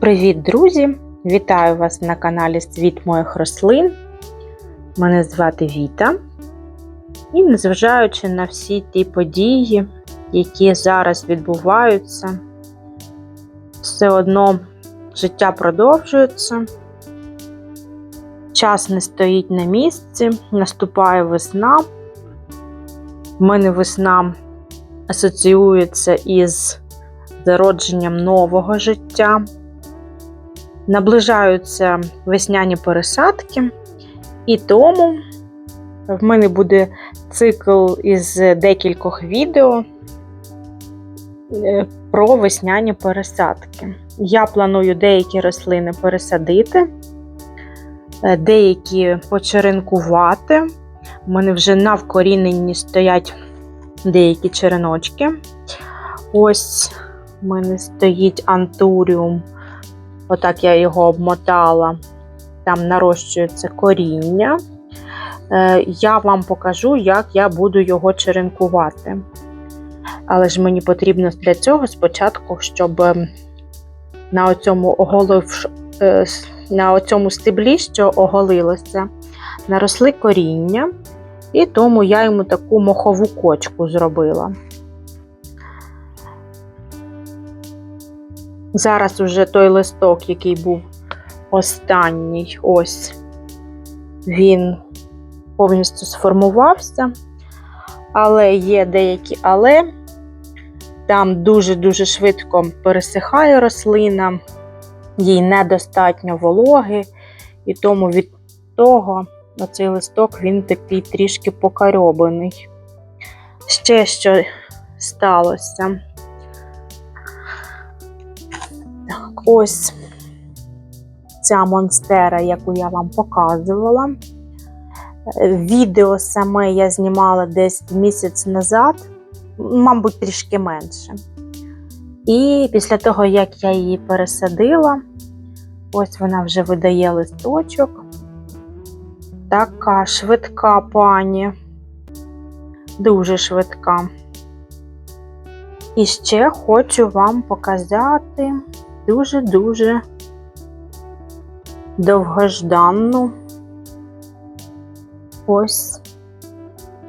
Привіт, друзі! Вітаю вас на каналі Світ моїх рослин. Мене звати Віта. І незважаючи на всі ті події, які зараз відбуваються, все одно життя продовжується, час не стоїть на місці, наступає весна. У мене весна асоціюється із зародженням нового життя. Наближаються весняні пересадки, і тому в мене буде цикл із декількох відео е, про весняні пересадки. Я планую деякі рослини пересадити, е, деякі почеренкувати. У мене вже на вкоріненні стоять деякі череночки. Ось у мене стоїть антуріум. Отак я його обмотала, там нарощується коріння. Е, Я вам покажу, як я буду його черенкувати. Але ж мені потрібно для цього спочатку, щоб ем, на оцьому, оголив, е, на оцьому стеблі, що оголилося, наросли коріння, і тому я йому таку мохову кочку зробила. Зараз уже той листок, який був останній, ось він повністю сформувався. Але є деякі але, там дуже-дуже швидко пересихає рослина, їй недостатньо вологи, і тому від того оцей листок він такий трішки покарьобаний. Ще що сталося. Ось ця монстера, яку я вам показувала. Відео саме я знімала десь місяць назад, мабуть, трішки менше. І після того, як я її пересадила, ось вона вже видає листочок. Така швидка пані, дуже швидка. І ще хочу вам показати дуже-дуже довгожданну ось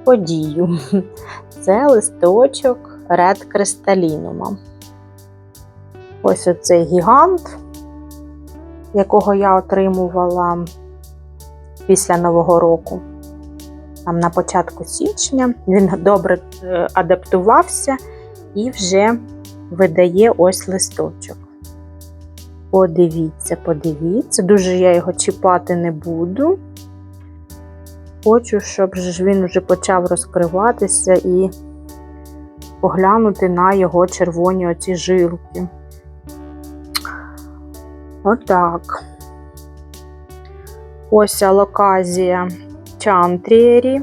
подію. Це листочок Red Crystallinum. Ось оцей гігант, якого я отримувала після Нового року. Там на початку січня він добре е, адаптувався і вже видає ось листочок. Подивіться, подивіться, дуже я його чіпати не буду. Хочу, щоб він вже почав розкриватися і поглянути на його червоні оці жилки. Отак. Ось алоказія Чантрієрі.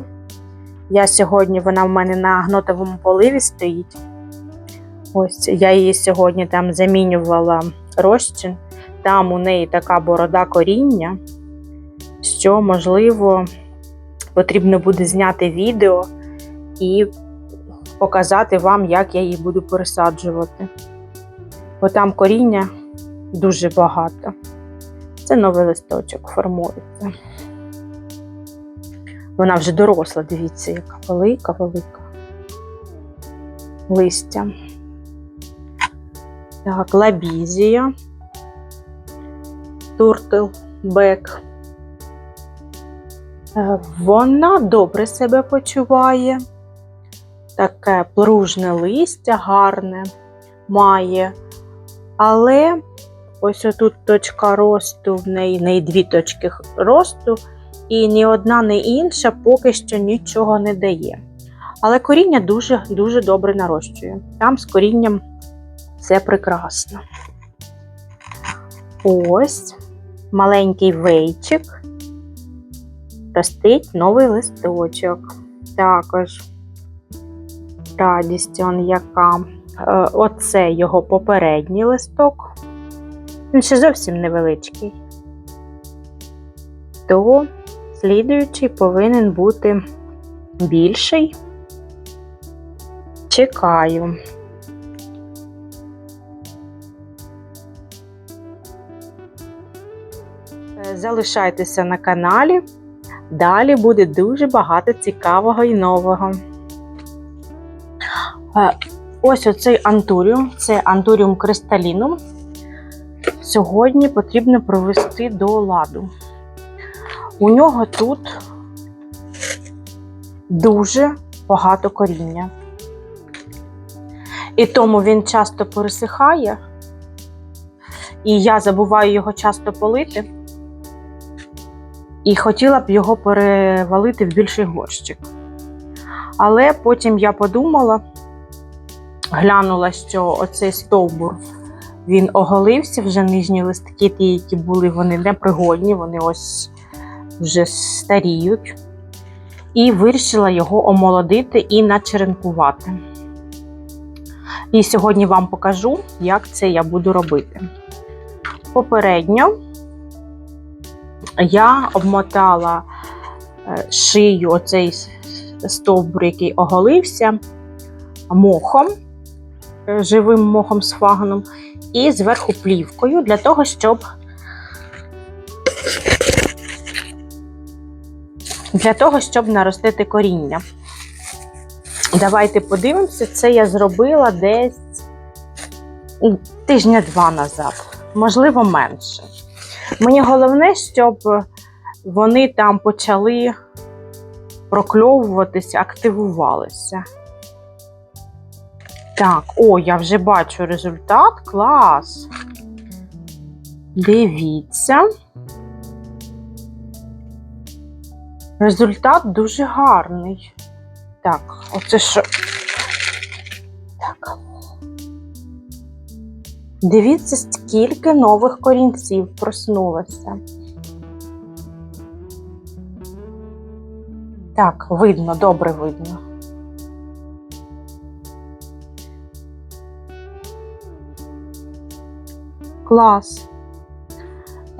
Я сьогодні, вона в мене на гнотовому поливі стоїть. Ось я її сьогодні там замінювала розчин. Там у неї така борода коріння, що, можливо, потрібно буде зняти відео і показати вам, як я її буду пересаджувати. Бо там коріння дуже багато. Це новий листочок формується. Вона вже доросла, дивіться, яка велика-велика листя. Так, лабізія, туртлбек. Е, Вона добре себе почуває. Таке пружне листя гарне має. Але ось отут точка росту, в неї, в неї дві точки росту, і ні одна, ні інша поки що нічого не дає. Але коріння дуже-дуже добре нарощує. Там з корінням все прекрасно. Ось маленький вейчик. Ростить новий листочок. Також радість он яка. Е, Оце його попередній листок. Він ще зовсім невеличкий. То слідуючий повинен бути більший. Чекаю. Залишайтеся на каналі. Далі буде дуже багато цікавого і нового. Е, Ось оцей антуріум, це антуріум кристаліном. Сьогодні потрібно провести до ладу. У нього тут дуже багато коріння. І тому він часто пересихає, і я забуваю його часто полити. І хотіла б його перевалити в більший горщик. Але потім я подумала, глянула, що оцей стовбур він оголився, вже нижні листки, ті, які були, вони непригодні, вони ось вже старіють. І вирішила його омолодити і начеренкувати. І сьогодні вам покажу, як це я буду робити. Попередньо я обмотала е, шию оцей стовбур, який оголився, мохом, е, живим мохом з фаганом, і зверху плівкою для того, щоб для того, щоб наростити коріння. Давайте подивимося, це я зробила десь тижня два назад, можливо, менше. Мені головне, щоб вони там почали прокльовуватися, активувалися. Так, о, я вже бачу результат. Клас. Дивіться. Результат дуже гарний. Так, оце що. Так. Дивіться, скільки нових корінців проснулося. Так, видно, добре видно. Клас.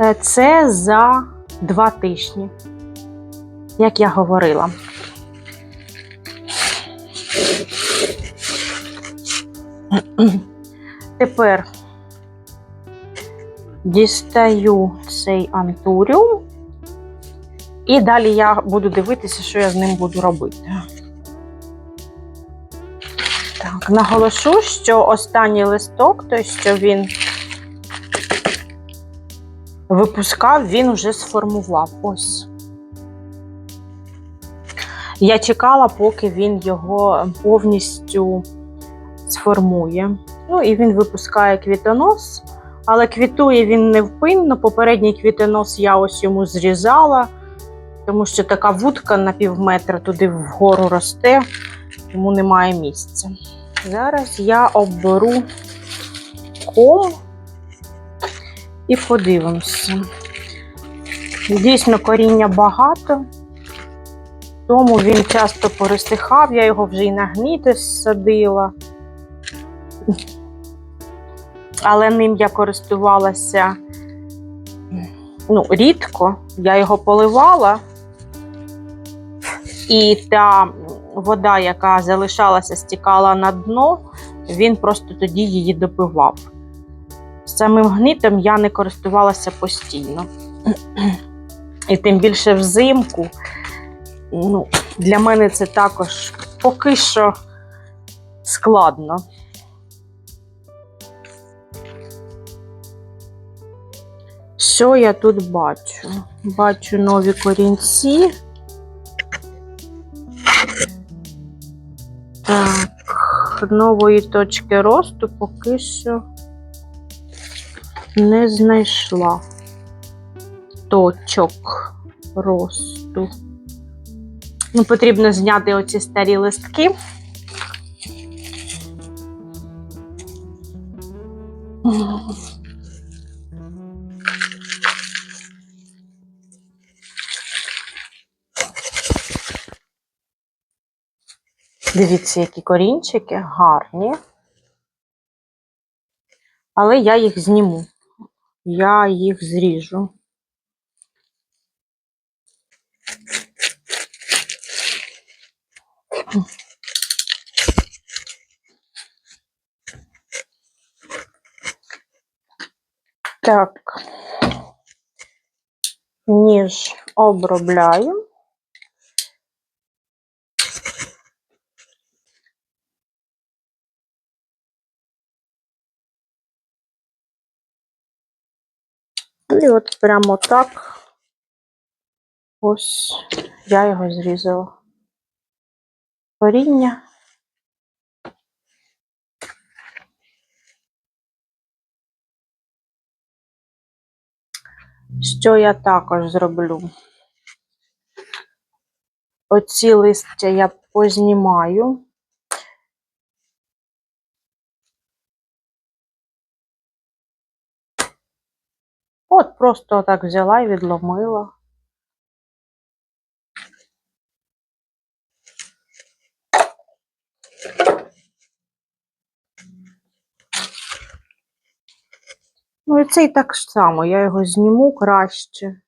Е, Це за два тижні, як я говорила. Тепер дістаю цей антуріум, і далі я буду дивитися, що я з ним буду робити. Так, наголошу, що останній листок, той, що він випускав, він вже сформував. Ось. Я чекала, поки він його повністю сформує. Ну і він випускає квітонос, але квітує він невпинно. Попередній квітонос я ось йому зрізала, тому що така вудка на пів метра туди вгору росте, тому немає місця. Зараз я оберу ком і подивимося. Дійсно, коріння багато, тому він часто пересихав, я його вже і на гніти садила. Але ним я користувалася ну, рідко, я його поливала, і та вода, яка залишалася, стікала на дно, він просто тоді її допивав. Самим гнитом я не користувалася постійно. І тим більше взимку. Ну, Для мене це також поки що складно. Що я тут бачу? Бачу нові корінці. Так, нової точки росту поки що не знайшла точок росту. Ну, потрібно зняти оці старі листки. Дивіться, які корінчики гарні. Але я їх зніму. Я їх зріжу. Так. ніж обробляю. І от прямо так ось я його зрізала. Коріння. Що я також зроблю? Оці листя я познімаю. От просто так взяла і відломила. Ну і цей так само, я його зніму краще.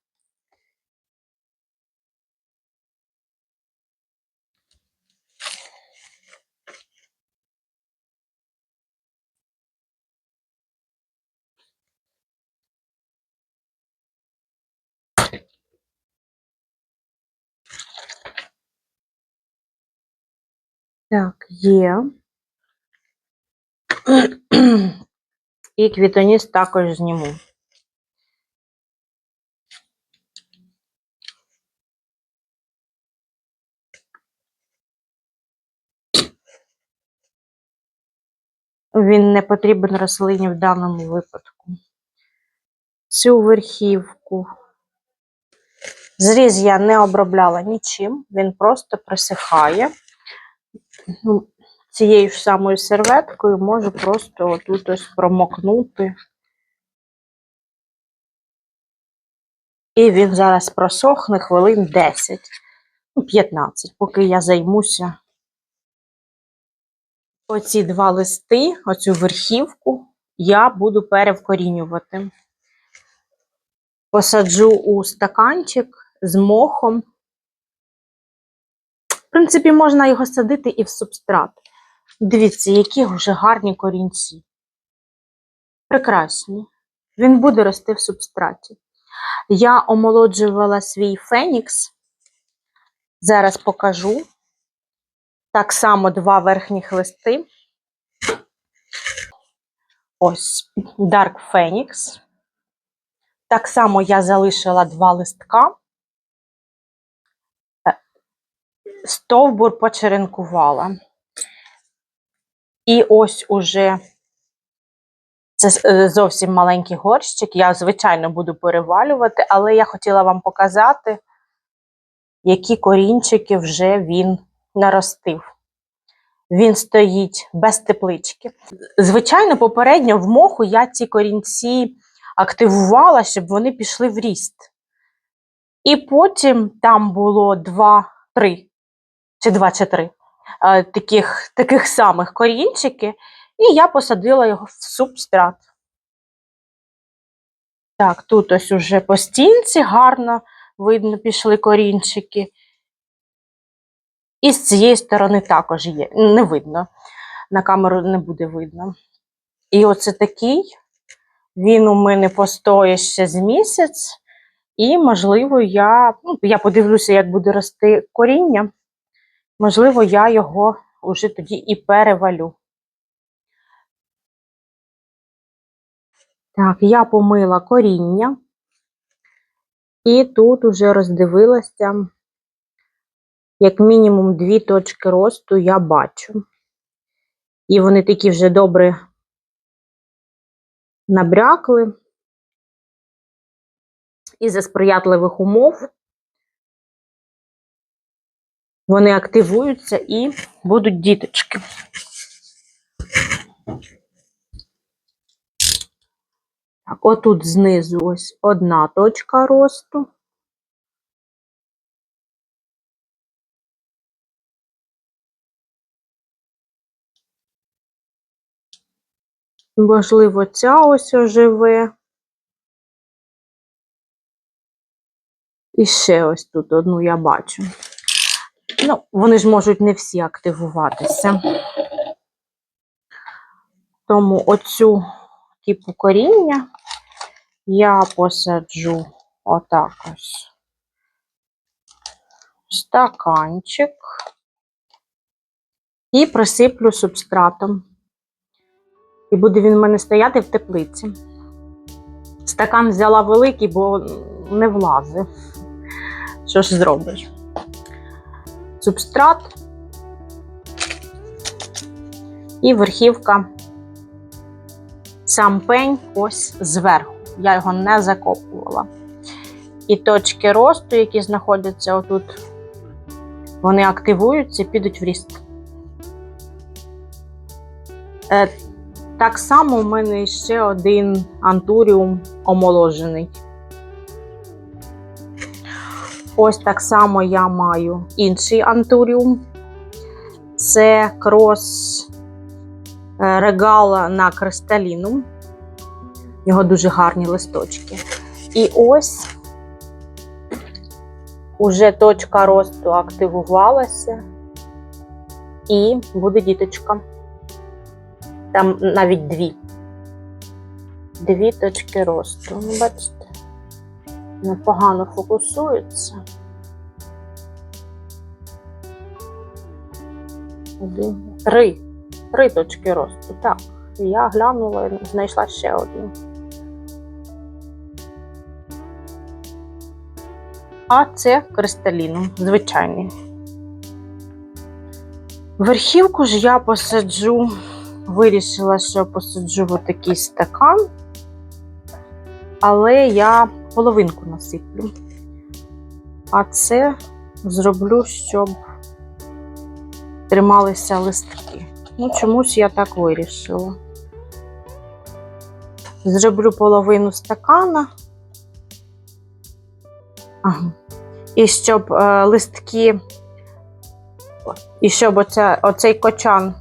Так, є. І квітоніс також зніму. Він не потрібен рослині в даному випадку. Цю верхівку. Зріз я не обробляла нічим, він просто присихає. Ну, Цією ж самою серветкою можу просто отут ось промокнути. І він зараз просохне хвилин 10, ну, 15, поки я займуся оці два листи, оцю верхівку, я буду перевкорінювати. Посаджу у стаканчик з мохом. Принципі, можна його садити і в субстрат. Дивіться, які вже гарні корінці. Прекрасні. Він буде рости в субстраті. Я омолоджувала свій фенікс. Зараз покажу. Так само два верхніх листи. Ось Dark Phoenix. Так само я залишила два листка. Е, Стовбур почеренкувала. І ось уже це е, зовсім маленький горщик. Я, звичайно, буду перевалювати, але я хотіла вам показати, які корінчики вже він наростив. Він стоїть без теплички. Звичайно, попередньо в моху я ці корінці активувала, щоб вони пішли в ріст. І потім там було два, три, чи два, чи три е, таких, таких самих корінчики, і я посадила його в субстрат. Так, тут ось уже по стінці гарно видно, пішли корінчики. І з цієї сторони також є. Не видно. На камеру не буде видно. І оце такий. Він у мене постоє ще з місяць, і, можливо, я ну, я подивлюся, як буде рости коріння. Можливо, я його вже тоді і перевалю. Так, я помила коріння, і тут уже роздивилася, як мінімум, дві точки росту я бачу. І вони такі вже добре набрякли. І за сприятливих умов вони активуються і будуть діточки. Так, отут знизу ось одна точка росту. Можливо, ця ось оживе. І ще ось тут одну я бачу. Ну, вони ж можуть не всі активуватися. Тому оцю типу коріння я посаджу отак ось стаканчик і присиплю субстратом. І буде він в мене стояти в теплиці. Стакан взяла великий, бо не влазив. Що ж зробиш? Субстрат і верхівка сам пень ось зверху. Я його не закопувала. І точки росту, які знаходяться отут, вони активуються і підуть в ріст. Е, так само у мене ще один антуріум омоложений. Ось так само я маю інший антуріум. Це крос е, регала на кристаліну. Його дуже гарні листочки. І ось уже точка росту активувалася, і буде діточка. Там навіть дві. Дві точки росту. Ну, бачите, непогано фокусується. Один, три. Три точки росту. Так. Я глянула і знайшла ще одну. А це кристаліну, звичайний. Верхівку ж я посаджу, вирішила, що посаджу в такий стакан, але я половинку насиплю. А це зроблю, щоб трималися листки. Ну, чомусь я так вирішила. Зроблю половину стакана. І щоб е, листки, і щоб оця, оцей кочан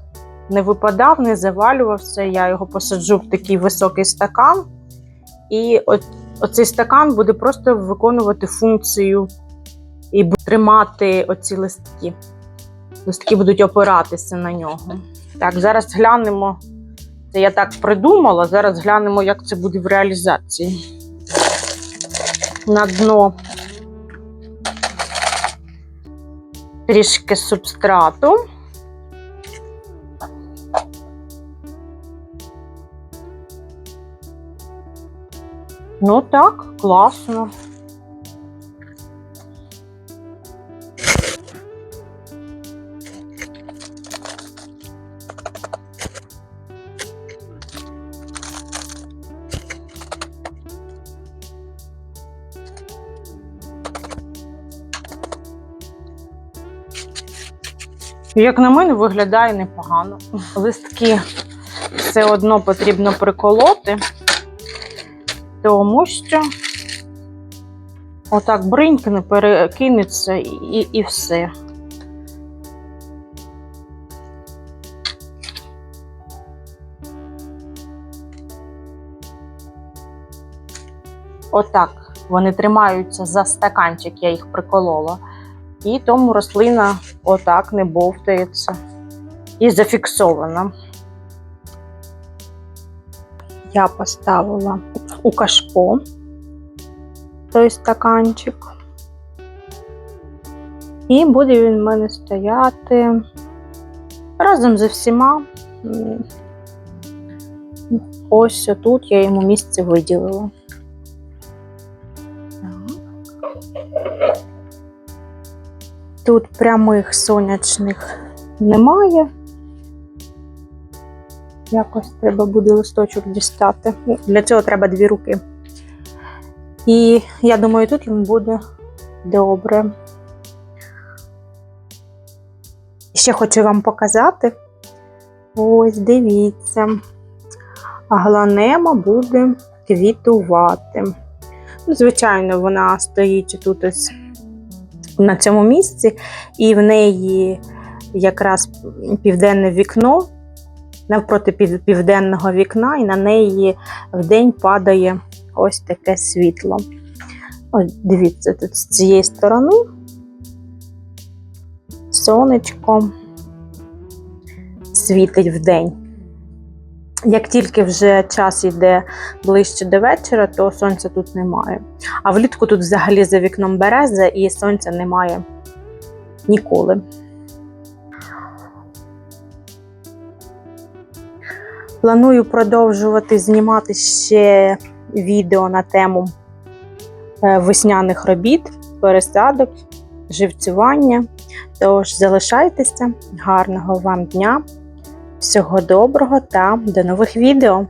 не випадав, не завалювався, я його посаджу в такий високий стакан. І о, оцей стакан буде просто виконувати функцію і тримати оці листки. Листки будуть опиратися на нього. Так, зараз глянемо. Це я так придумала. Зараз глянемо, як це буде в реалізації. На дно трішки субстрату. Ну так, класно. Як на мене, виглядає непогано. Листки все одно потрібно приколоти, тому що отак бринькне, перекинеться і, і все. Отак вони тримаються за стаканчик, я їх приколола. І тому рослина отак не бовтається і зафіксована. Я поставила у кашпо той стаканчик. І буде він в мене стояти разом зі всіма. Ось тут я йому місце виділила. Тут прямих сонячних немає. Якось треба буде листочок дістати. Для цього треба дві руки. І я думаю, тут йому буде добре. Ще хочу вам показати. Ось, дивіться. Агланема буде квітувати. Ну, Звичайно, вона стоїть тут ось на цьому місці, і в неї якраз південне вікно, навпроти пів- південного вікна, і на неї вдень падає ось таке світло. Ось дивіться, тут з цієї сторони сонечко світить вдень. Як тільки вже час йде ближче до вечора, то сонця тут немає. А влітку тут взагалі за вікном береза і сонця немає ніколи. Планую продовжувати знімати ще відео на тему е, весняних робіт, пересадок, живцювання. Тож залишайтеся, гарного вам дня, всього доброго та до нових відео!